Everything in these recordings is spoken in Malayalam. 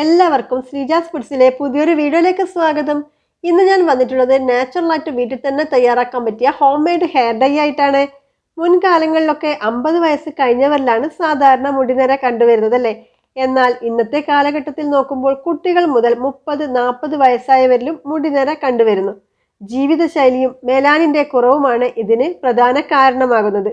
എല്ലാവർക്കും ശ്രീജാസ് ഫുഡ്സിലെ പുതിയൊരു വീഡിയോയിലേക്ക് സ്വാഗതം. ഇന്ന് ഞാൻ വന്നിട്ടുള്ളത് നാച്ചുറലായിട്ട് വീട്ടിൽ തന്നെ തയ്യാറാക്കാൻ പറ്റിയ ഹോം മെയ്ഡ് ഹെയർ ഡൈ ആയിട്ടാണ്. മുൻകാലങ്ങളിലൊക്കെ അമ്പത് വയസ്സ് കഴിഞ്ഞവരിലാണ് സാധാരണ മുടിനിര കണ്ടുവരുന്നത് അല്ലേ? എന്നാൽ ഇന്നത്തെ കാലഘട്ടത്തിൽ നോക്കുമ്പോൾ കുട്ടികൾ മുതൽ മുപ്പത് നാൽപ്പത് വയസ്സായവരിലും മുടിനിര കണ്ടുവരുന്നു. ജീവിതശൈലിയും മെലാനിന്റെ കുറവുമാണ് ഇതിന് പ്രധാന കാരണമാകുന്നത്.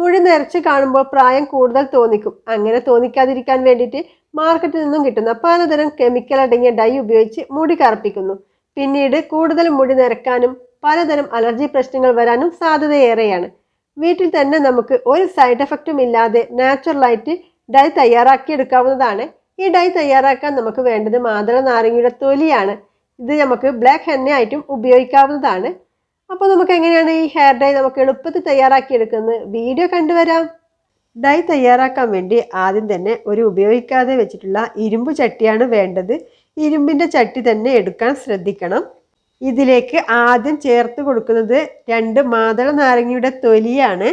മുടി നിറച്ച് കാണുമ്പോൾ പ്രായം കൂടുതൽ തോന്നിക്കും. അങ്ങനെ തോന്നിക്കാതിരിക്കാൻ വേണ്ടിയിട്ട് മാർക്കറ്റിൽ നിന്നും കിട്ടുന്ന പലതരം കെമിക്കൽ അടങ്ങിയ ഡൈ ഉപയോഗിച്ച് മുടി കറുപ്പിക്കുന്നു. പിന്നീട് കൂടുതൽ മുടി നിരക്കാനും പലതരം അലർജി പ്രശ്നങ്ങൾ വരാനും സാധ്യതയേറെയാണ്. വീട്ടിൽ തന്നെ നമുക്ക് ഒരു സൈഡ് എഫക്റ്റും ഇല്ലാതെ നാച്ചുറലായിട്ട് ഡൈ തയ്യാറാക്കിയെടുക്കാവുന്നതാണ് ഈ ഡൈ തയ്യാറാക്കാൻ നമുക്ക് വേണ്ടത് മാതള നാരങ്ങയുടെ തൊലിയാണ്. ഇത് നമുക്ക് ബ്ലാക്ക് ഹെന്ന ആയിട്ടും ഉപയോഗിക്കാവുന്നതാണ്. അപ്പോൾ നമുക്ക് എങ്ങനെയാണ് ഈ ഹെയർ ഡൈ നമുക്ക് എളുപ്പത്തിൽ തയ്യാറാക്കി എടുക്കുന്നത് വീഡിയോ കണ്ടുവരാം. ഡൈ തയ്യാറാക്കാൻ വേണ്ടി ആദ്യം തന്നെ ഒരു ഉപയോഗിക്കാതെ വെച്ചിട്ടുള്ള ഇരുമ്പ് ചട്ടിയാണ് വേണ്ടത്. ഇരുമ്പിന്റെ ചട്ടി തന്നെ എടുക്കാൻ ശ്രദ്ധിക്കണം. ഇതിലേക്ക് ആദ്യം ചേർത്ത് കൊടുക്കുന്നത് രണ്ട് മാതള നാരങ്ങയുടെ തൊലിയാണ്.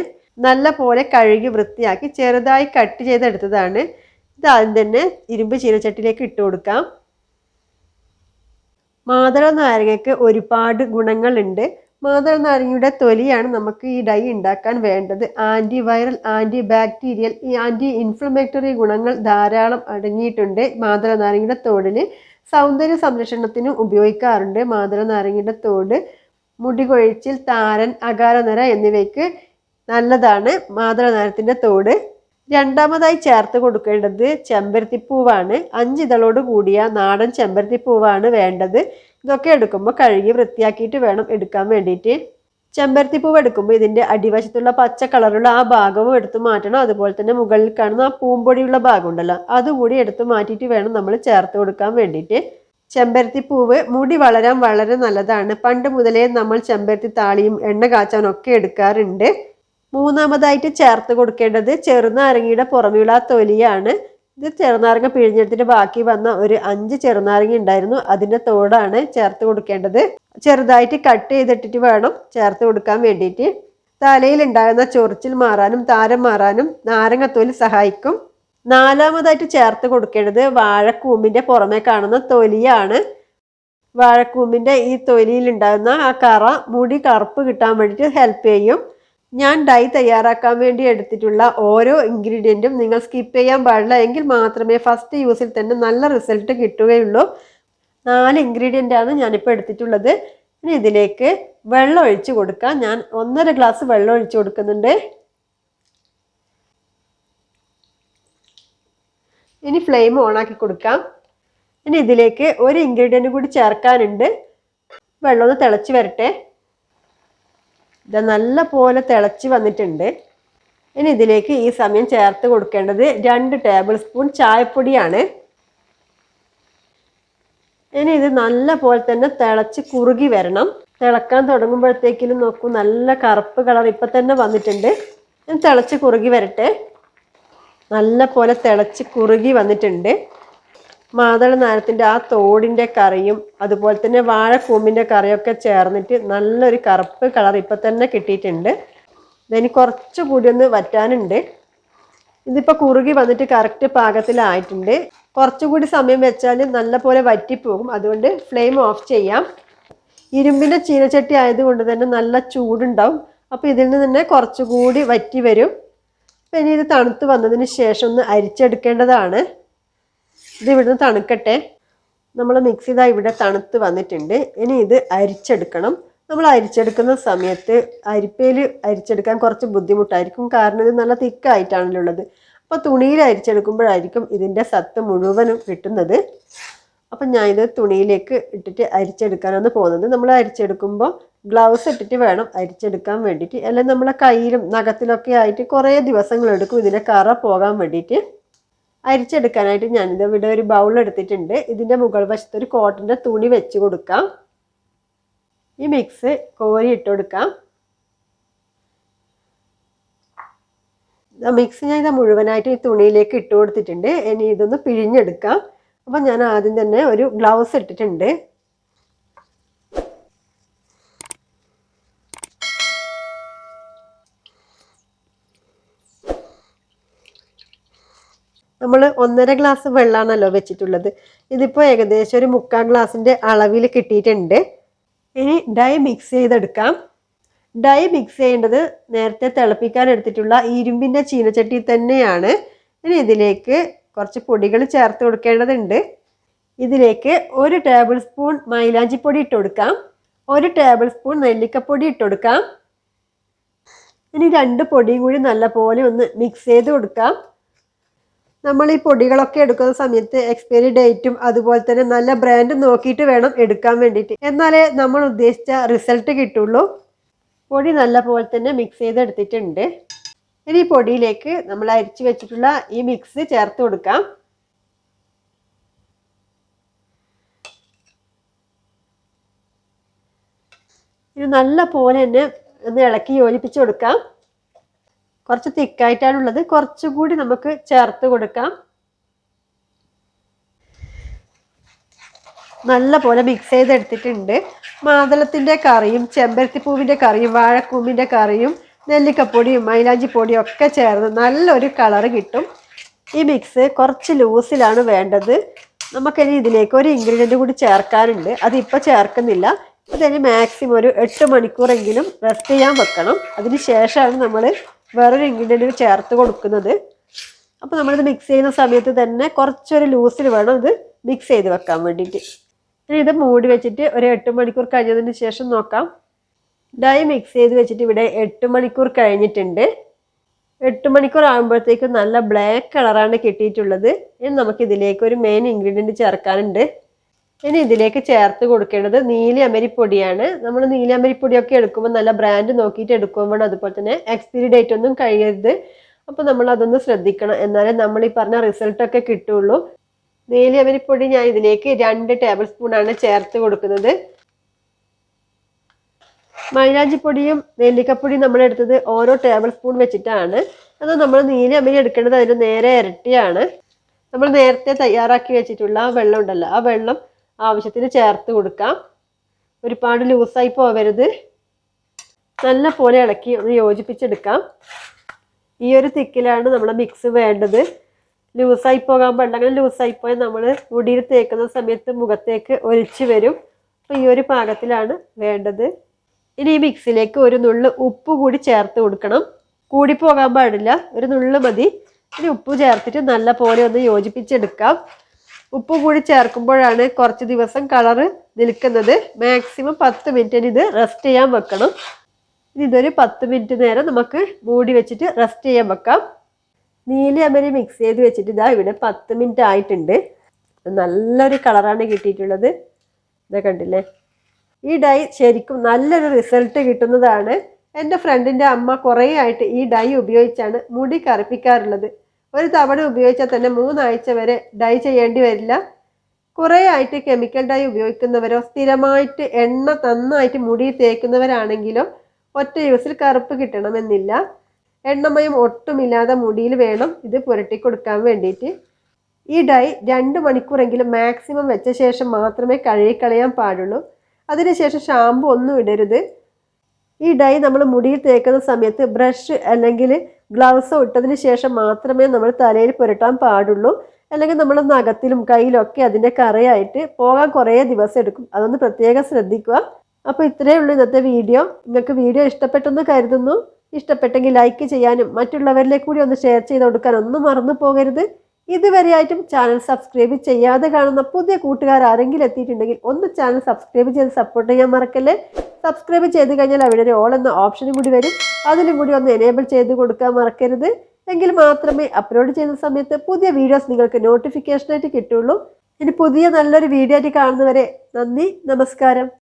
നല്ല പോലെ കഴുകി വൃത്തിയാക്കി ചെറുതായി കട്ട് ചെയ്തെടുത്തതാണ്. ഇത് ആദ്യം തന്നെ ഇരുമ്പ് ചീനച്ചട്ടിയിലേക്ക് ഇട്ട് കൊടുക്കാം. മാതള നാരങ്ങയ്ക്ക് ഒരുപാട് ഗുണങ്ങളുണ്ട്. മാതള നാരങ്ങയുടെ തൊലിയാണ് നമുക്ക് ഈ ഡൈ ഉണ്ടാക്കാൻ വേണ്ടത്. ആന്റി വൈറൽ ആന്റി ബാക്ടീരിയൽ ഈ ആന്റി ഇൻഫ്ലമേറ്ററി ഗുണങ്ങൾ ധാരാളം അടങ്ങിയിട്ടുണ്ട് മാതള നാരങ്ങയുടെ തോടിൽ സൗന്ദര്യ സംരക്ഷണത്തിനും ഉപയോഗിക്കാറുണ്ട് മാതള നാരങ്ങയുടെ തോട്. മുടി കൊഴിച്ചിൽ താരൻ അകാലനിര എന്നിവയ്ക്ക് നല്ലതാണ് മാതള നാരത്തിന്റെ തോട്. രണ്ടാമതായി ചേർത്ത് കൊടുക്കേണ്ടത് ചെമ്പരത്തിപ്പൂവാണ്. അഞ്ചിതളോട് കൂടിയ നാടൻ ചെമ്പരത്തിപ്പൂവാണ് വേണ്ടത്. ഇതൊക്കെ എടുക്കുമ്പോൾ കഴുകി വൃത്തിയാക്കിയിട്ട് വേണം എടുക്കാൻ വേണ്ടിയിട്ട്. ചെമ്പരത്തിപ്പൂവ് എടുക്കുമ്പോൾ ഇതിന്റെ അടിവശത്തുള്ള പച്ച കളറുള്ള ആ ഭാഗവും എടുത്ത് മാറ്റണം. അതുപോലെ തന്നെ മുകളിൽ കാണുന്ന ആ പൂമ്പൊടിയുള്ള ഭാഗം ഉണ്ടല്ലോ അതുകൂടി എടുത്ത് മാറ്റിയിട്ട് വേണം നമ്മൾ ചേർത്ത് കൊടുക്കാൻ വേണ്ടിയിട്ട്. ചെമ്പരത്തിപ്പൂവ് മുടി വളരാൻ വളരെ നല്ലതാണ്. പണ്ട് മുതലേ നമ്മൾ ചെമ്പരത്തി താളിയും എണ്ണ കാച്ചാനും ഒക്കെ എടുക്കാറുണ്ട്. മൂന്നാമതായിട്ട് ചേർത്ത് കൊടുക്കേണ്ടത് ചെറുനാരങ്ങയുടെ പുറമെയുള്ള തൊലിയാണ്. ഇത് ചെറുനാരങ്ങ പിഴിഞ്ഞെടുത്തിട്ട് ബാക്കി വന്ന ഒരു അഞ്ച് ചെറുനാരങ്ങ ഉണ്ടായിരുന്നു. അതിന്റെ തോടാണ് ചേർത്ത് കൊടുക്കേണ്ടത്. ചെറുതായിട്ട് കട്ട് ചെയ്തിട്ടിട്ട് വേണം ചേർത്ത് കൊടുക്കാൻ വേണ്ടിയിട്ട്. തലയിൽ ഉണ്ടാകുന്ന ചൊറിച്ചിൽ മാറാനും താരം മാറാനും നാരങ്ങത്തൊലി സഹായിക്കും. നാലാമതായിട്ട് ചേർത്ത് കൊടുക്കേണ്ടത് വാഴക്കൂമ്പിന്റെ പുറമെ കാണുന്ന തൊലിയാണ്. വാഴക്കൂമ്പിന്റെ ഈ തൊലിയിൽ ഉണ്ടാകുന്ന ആ കറ മുടി കറുപ്പ് കിട്ടാൻ വേണ്ടിയിട്ട് ഹെൽപ്പ് ചെയ്യും. ഞാൻ ഡൈ തയ്യാറാക്കാൻ വേണ്ടി എടുത്തിട്ടുള്ള ഓരോ ഇൻഗ്രീഡിയന്റും നിങ്ങൾ സ്കിപ്പ് ചെയ്യാൻ പാടില്ല. എങ്കിൽ മാത്രമേ ഫസ്റ്റ് യൂസിൽ തന്നെ നല്ല റിസൾട്ട് കിട്ടുകയുള്ളൂ. നാല് ഇൻഗ്രീഡിയന്റ് ആണ് ഞാനിപ്പോൾ എടുത്തിട്ടുള്ളത്. ഇനി ഇതിലേക്ക് വെള്ളം ഒഴിച്ച് കൊടുക്കാം. ഞാൻ ഒന്നര ഗ്ലാസ് വെള്ളം ഒഴിച്ച് കൊടുക്കുന്നുണ്ട്. ഇനി ഫ്ലെയിം ഓണാക്കി കൊടുക്കാം. ഇനി ഇതിലേക്ക് ഒരു ഇൻഗ്രീഡിയന്റ് കൂടി ചേർക്കാനുണ്ട്. വെള്ളം ഒന്ന് തിളച്ച് വരട്ടെ. ഇത് നല്ല പോലെ തിളച്ച് വന്നിട്ടുണ്ട്. ഇനി ഇതിലേക്ക് ഈ സമയം ചേർത്ത് കൊടുക്കേണ്ടത് രണ്ട് ടേബിൾ സ്പൂൺ ചായപ്പൊടിയാണ്. ഇനി ഇത് നല്ല പോലെ തന്നെ തിളച്ച് കുറുകി വരണം. തിളക്കാൻ തുടങ്ങുമ്പോഴത്തേക്കിലും നോക്കൂ നല്ല കറുപ്പ് കളർ ഇപ്പം തന്നെ വന്നിട്ടുണ്ട്. തിളച്ച് കുറുകി വരട്ടെ. നല്ല പോലെ തിളച്ച് കുറുകി വന്നിട്ടുണ്ട്. മാതള നാരത്തിന്റെ ആ തോടിന്റെ കറിയും അതുപോലെ തന്നെ വാഴക്കൂമ്പിന്റെ കറിയൊക്കെ ചേർന്നിട്ട് നല്ലൊരു കറുപ്പ് കളർ ഇപ്പം തന്നെ കിട്ടിയിട്ടുണ്ട്. ഇതിന് കുറച്ചുകൂടി ഒന്ന് വറ്റാനുണ്ട്. ഇതിപ്പോൾ കുറുകി വന്നിട്ട് കറക്റ്റ് പാകത്തിലായിട്ടുണ്ട്. കുറച്ചുകൂടി സമയം വെച്ചാൽ നല്ലപോലെ വറ്റിപ്പോകും. അതുകൊണ്ട് ഫ്ലെയിം ഓഫ് ചെയ്യാം. ഇരുമ്പിന്റെ ചീനച്ചട്ടി ആയതുകൊണ്ട് തന്നെ നല്ല ചൂടുണ്ടാവും. അപ്പോൾ ഇതിൽ നിന്ന് തന്നെ കുറച്ചുകൂടി വറ്റി വരും. പിന്നെ ഇത് തണുത്ത് വന്നതിന് ശേഷം ഒന്ന് അരിച്ചെടുക്കേണ്ടതാണ്. ഇത് ഇവിടുന്ന് തണുക്കട്ടെ. നമ്മൾ മിക്സ് ചെയ്താൽ ഇവിടെ തണുത്ത് വന്നിട്ടുണ്ട്. ഇനി ഇത് അരിച്ചെടുക്കണം. നമ്മൾ അരിച്ചെടുക്കുന്ന സമയത്ത് അരിപ്പയിൽ അരിച്ചെടുക്കാൻ കുറച്ച് ബുദ്ധിമുട്ടായിരിക്കും. കാരണം ഇത് നല്ല തിക്കായിട്ടാണല്ലോ ഉള്ളത്. അപ്പോൾ തുണിയിൽ അരിച്ചെടുക്കുമ്പോഴായിരിക്കും ഇതിന്റെ സത്ത് മുഴുവനും കിട്ടുന്നത്. അപ്പം ഞാൻ ഇത് തുണിയിലേക്ക് ഇട്ടിട്ട് അരിച്ചെടുക്കാനാണ് പോകുന്നത്. നമ്മൾ അരിച്ചെടുക്കുമ്പോൾ ഗ്ലൗസ് ഇട്ടിട്ട് വേണം അരിച്ചെടുക്കാൻ വേണ്ടിയിട്ട്. അല്ലെങ്കിൽ നമ്മളെ കയ്യിലും നഖത്തിലൊക്കെ ആയിട്ട് കുറേ ദിവസങ്ങളെടുക്കും ഇതിന്റെ കറ പോകാൻ വേണ്ടിയിട്ട്. അരിച്ചെടുക്കാനായിട്ട് ഞാനിത് ഇവിടെ ഒരു ബൗൾ എടുത്തിട്ടുണ്ട്. ഇതിന്റെ മുകൾ വശത്ത് ഒരു കോട്ടന്റെ തുണി വെച്ച് കൊടുക്കാം. ഈ മിക്സ് കോരി ഇട്ട് കൊടുക്കാം. മിക്സ് ഞാൻ ഇത് മുഴുവനായിട്ട് ഈ തുണിയിലേക്ക് ഇട്ട് കൊടുത്തിട്ടുണ്ട്. ഇനി ഇതൊന്ന് പിഴിഞ്ഞെടുക്കാം. അപ്പം ഞാൻ ആദ്യം തന്നെ ഒരു ഗ്ലൗസ് ഇട്ടിട്ടുണ്ട്. നമ്മൾ ഒന്നര ഗ്ലാസ് വെള്ളമാണല്ലോ വെച്ചിട്ടുള്ളത്. ഇതിപ്പോൾ ഏകദേശം ഒരു മുക്കാൽ ഗ്ലാസിന്റെ അളവിൽ കിട്ടിയിട്ടുണ്ട്. ഇനി ഡൈ മിക്സ് ചെയ്തെടുക്കാം. ഡൈ മിക്സ് ചെയ്യേണ്ടത് നേരത്തെ തിളപ്പിക്കാൻ എടുത്തിട്ടുള്ള ഇരുമ്പിന്റെ ചീനച്ചട്ടി തന്നെയാണ്. ഇനി ഇതിലേക്ക് കുറച്ച് പൊടികൾ ചേർത്ത് കൊടുക്കേണ്ടതുണ്ട്. ഇതിലേക്ക് ഒരു ടേബിൾ സ്പൂൺ മൈലാഞ്ചിപ്പൊടി ഇട്ട് കൊടുക്കാം. ഒരു ടേബിൾ സ്പൂൺ നെല്ലിക്കപ്പൊടി ഇട്ട് കൊടുക്കാം. ഇനി രണ്ട് പൊടിയും കൂടി നല്ലപോലെ ഒന്ന് മിക്സ് ചെയ്ത് കൊടുക്കാം. നമ്മൾ ഈ പൊടികളൊക്കെ എടുക്കുന്ന സമയത്ത് എക്സ്പയറി ഡേറ്റും അതുപോലെ തന്നെ നല്ല ബ്രാൻഡ് നോക്കിയിട്ട് വേണം എടുക്കാൻ വേണ്ടിയിട്ട്. എന്നാലേ നമ്മൾ ഉദ്ദേശിച്ച റിസൾട്ട് കിട്ടുള്ളൂ. പൊടി നല്ല പോലെ തന്നെ മിക്സ് ചെയ്തെടുത്തിട്ടുണ്ട്. ഇനി പൊടിയിലേക്ക് നമ്മൾ അരിച്ചു വെച്ചിട്ടുള്ള ഈ മിക്സ് ചേർത്ത് കൊടുക്കാം. ഇത് നല്ല പോലെ തന്നെ ഒന്ന് ഇളക്കി യോജിപ്പിച്ച് കൊടുക്കാം. കുറച്ച് തിക്കായിട്ടാണുള്ളത്. കുറച്ചുകൂടി നമുക്ക് ചേർത്ത് കൊടുക്കാം. നല്ല പോലെ മിക്സ് ചെയ്തെടുത്തിട്ടുണ്ട്. മാതളത്തിന്റെ കറിയും ചെമ്പരത്തിപ്പൂവിന്റെ കറിയും വാഴക്കൂമ്പിന്റെ കറിയും നെല്ലിക്കപ്പൊടിയും മൈലാഞ്ചിപ്പൊടിയും ഒക്കെ ചേർന്ന് നല്ലൊരു കളറ് കിട്ടും. ഈ മിക്സ് കുറച്ച് ലൂസിലാണ് വേണ്ടത്. നമുക്കിനി ഇതിലേക്ക് ഒരു ഇൻഗ്രീഡിയന്റ് കൂടി ചേർക്കാനുണ്ട്. അതിപ്പോൾ ചേർക്കുന്നില്ല. അതിന് മാക്സിമം ഒരു എട്ട് മണിക്കൂറെങ്കിലും റെസ്റ്റ് ചെയ്യാൻ വെക്കണം. അതിന് ശേഷമാണ് നമ്മൾ വേറൊരു ഇൻഗ്രീഡിയന്റ് ചേർത്ത് കൊടുക്കുന്നത്. അപ്പോൾ നമ്മളിത് മിക്സ് ചെയ്യുന്ന സമയത്ത് തന്നെ കുറച്ചൊരു ലൂസിൽ വേണം ഇത് മിക്സ് ചെയ്ത് വെക്കാൻ വേണ്ടിയിട്ട്. ഇനി ഇത് മൂടി വെച്ചിട്ട് ഒരു എട്ട് മണിക്കൂർ കഴിഞ്ഞതിന് ശേഷം നോക്കാം. ഡൈ മിക്സ് ചെയ്ത് വെച്ചിട്ട് ഇവിടെ എട്ട് മണിക്കൂർ കഴിഞ്ഞിട്ടുണ്ട്. എട്ട് മണിക്കൂർ ആകുമ്പോഴത്തേക്കും നല്ല ബ്ലാക്ക് കളറാണ് കിട്ടിയിട്ടുള്ളത്. ഇനി നമുക്കിതിലേക്ക് ഒരു മെയിൻ ഇൻഗ്രീഡിയന്റ് ചേർക്കാനുണ്ട്. ഇനി ഇതിലേക്ക് ചേർത്ത് കൊടുക്കേണ്ടത് നീലി അമരിപ്പൊടിയാണ് നമ്മൾ നീലി അമരിപ്പൊടിയൊക്കെ എടുക്കുമ്പോൾ നല്ല ബ്രാൻഡ് നോക്കിയിട്ട് എടുക്കുമ്പോൾ അതുപോലെ തന്നെ എക്സ്പയറി ഡേറ്റ് ഒന്നും കഴിയരുത്. അപ്പോൾ നമ്മൾ അതൊന്ന് ശ്രദ്ധിക്കണം. എന്നാലേ നമ്മൾ ഈ പറഞ്ഞ റിസൾട്ടൊക്കെ കിട്ടുള്ളൂ. നീലി അമരിപ്പൊടി ഞാൻ ഇതിലേക്ക് രണ്ട് ടേബിൾ സ്പൂണാണ് ചേർത്ത് കൊടുക്കുന്നത്. മൈലാഞ്ചിപ്പൊടിയും നെല്ലിക്കപ്പൊടിയും നമ്മൾ എടുത്തത് ഓരോ ടേബിൾ സ്പൂൺ വെച്ചിട്ടാണ്. അത് നമ്മൾ നീലി അമരി എടുക്കേണ്ടത് അതിന് നേരെ ഇരട്ടിയാണ്. നമ്മൾ നേരത്തെ തയ്യാറാക്കി വെച്ചിട്ടുള്ള ആ വെള്ളം ഉണ്ടല്ലോ. ആ വെള്ളം ആവശ്യത്തിന് ചേർത്ത് കൊടുക്കാം. ഒരുപാട് ലൂസായി പോകരുത് നല്ല പോലെ ഇളക്കി ഒന്ന് യോജിപ്പിച്ചെടുക്കാം. ഈ ഒരു തിക്കിലാണ് നമ്മുടെ മിക്സ് വേണ്ടത്. ലൂസായി പോകാൻ പാടില്ല. അങ്ങനെ ലൂസായി പോയാൽ നമ്മൾ മുടിയിൽ തേക്കുന്ന സമയത്ത് മുഖത്തേക്ക് ഒലിച്ചു വരും. അപ്പോൾ ഈ ഒരു പാകത്തിലാണ് വേണ്ടത്. ഇനി ഈ മിക്സിലേക്ക് ഒരു നുള്ളു ഉപ്പ് കൂടി ചേർത്ത് കൊടുക്കണം. കൂടി പോകാൻ പാടില്ല. ഒരു നുള്ളു മതി. ഇനി ഉപ്പ് ചേർത്തിട്ട് നല്ല പോലെ ഒന്ന് യോജിപ്പിച്ചെടുക്കാം. ഉപ്പ് കൂടി ചേർക്കുമ്പോഴാണ് കുറച്ച് ദിവസം കളറ് നിൽക്കുന്നത്. മാക്സിമം പത്ത് മിനിറ്റിന് ഇത് റെസ്റ്റ് ചെയ്യാൻ വെക്കണം. ഇതൊരു പത്ത് മിനിറ്റ് നേരം നമുക്ക് മൂടി വെച്ചിട്ട് റെസ്റ്റ് ചെയ്യാൻ വെക്കാം. നീല അമരി മിക്സ് ചെയ്ത് വെച്ചിട്ട് ഇതാ ഇവിടെ പത്ത് മിനിറ്റ് ആയിട്ടുണ്ട്. നല്ലൊരു കളറാണ് കിട്ടിയിട്ടുള്ളത്. ഇതാ കണ്ടില്ലേ? ഈ ഡൈ ശരിക്കും നല്ലൊരു റിസൾട്ട് കിട്ടുന്നതാണ്. എന്റെ ഫ്രണ്ടിന്റെ അമ്മ കുറേ ആയിട്ട് ഈ ഡൈ ഉപയോഗിച്ചാണ് മുടി കറുപ്പിക്കാറുള്ളത്. ഒരു തവണ ഉപയോഗിച്ചാൽ തന്നെ മൂന്നാഴ്ച വരെ ഡൈ ചെയ്യേണ്ടി വരില്ല. കുറേ ആയിട്ട് കെമിക്കൽ ഡൈ ഉപയോഗിക്കുന്നവരോ സ്ഥിരമായിട്ട് എണ്ണ നന്നായിട്ട് മുടി തേക്കുന്നവരാണെങ്കിലോ ഒറ്റ യൂസിൽ കറുപ്പ് കിട്ടണമെന്നില്ല. എണ്ണമയം ഒട്ടുമില്ലാതെ മുടിയിൽ വേണം ഇത് പുരട്ടി കൊടുക്കാൻ വേണ്ടിയിട്ട്. ഈ ഡൈ രണ്ട് മണിക്കൂറെങ്കിലും മാക്സിമം വെച്ച ശേഷം മാത്രമേ കഴുകിക്കളയാൻ പാടുള്ളൂ. അതിനുശേഷം ഷാമ്പു ഒന്നും ഇടരുത്. ഈ ഡൈ നമ്മൾ മുടിയിൽ തേക്കുന്ന സമയത്ത് ബ്രഷ് അല്ലെങ്കിൽ ഗ്ലൗസോ ഇട്ടതിന് ശേഷം മാത്രമേ നമ്മൾ തലയിൽ പുരട്ടാൻ പാടുള്ളൂ. അല്ലെങ്കിൽ നമ്മൾ നഖത്തിലും കയ്യിലും ഒക്കെ അതിന്റെ കറയായിട്ട് പോകാൻ കുറേ ദിവസം എടുക്കും. അതൊന്ന് പ്രത്യേകം ശ്രദ്ധിക്കുക. അപ്പോൾ ഇത്രയേ ഉള്ളൂ ഇന്നത്തെ വീഡിയോ. നിങ്ങൾക്ക് വീഡിയോ ഇഷ്ടപ്പെട്ടെന്ന് കരുതുന്നു. ഇഷ്ടപ്പെട്ടെങ്കിൽ ലൈക്ക് ചെയ്യാനും മറ്റുള്ളവരിലേക്ക് കൂടി ഒന്ന് ഷെയർ ചെയ്ത് കൊടുക്കാൻ ഒന്നും മറന്നു പോകരുത്. ഇതുവരെയായിട്ടും ചാനൽ സബ്സ്ക്രൈബ് ചെയ്യാതെ കാണുന്ന പുതിയ കൂട്ടുകാർ ആരെങ്കിലും എത്തിയിട്ടുണ്ടെങ്കിൽ ഒന്ന് ചാനൽ സബ്സ്ക്രൈബ് ചെയ്ത് സപ്പോർട്ട് ചെയ്യാൻ മറക്കല്ലേ? സബ്സ്ക്രൈബ് ചെയ്ത് കഴിഞ്ഞാൽ അവിടെ ഒരു ഓൾ എന്ന ഓപ്ഷനും കൂടി വരും. അതിലും കൂടി ഒന്ന് എനേബിൾ ചെയ്ത് കൊടുക്കാൻ മറക്കരുത്. എങ്കിൽ മാത്രമേ അപ്ലോഡ് ചെയ്യുന്ന സമയത്ത് പുതിയ വീഡിയോസ് നിങ്ങൾക്ക് നോട്ടിഫിക്കേഷനായിട്ട് കിട്ടുള്ളൂ ഇനി പുതിയ നല്ലൊരു വീഡിയോ ആയിട്ട് കാണുന്നവരെ നന്ദി നമസ്കാരം.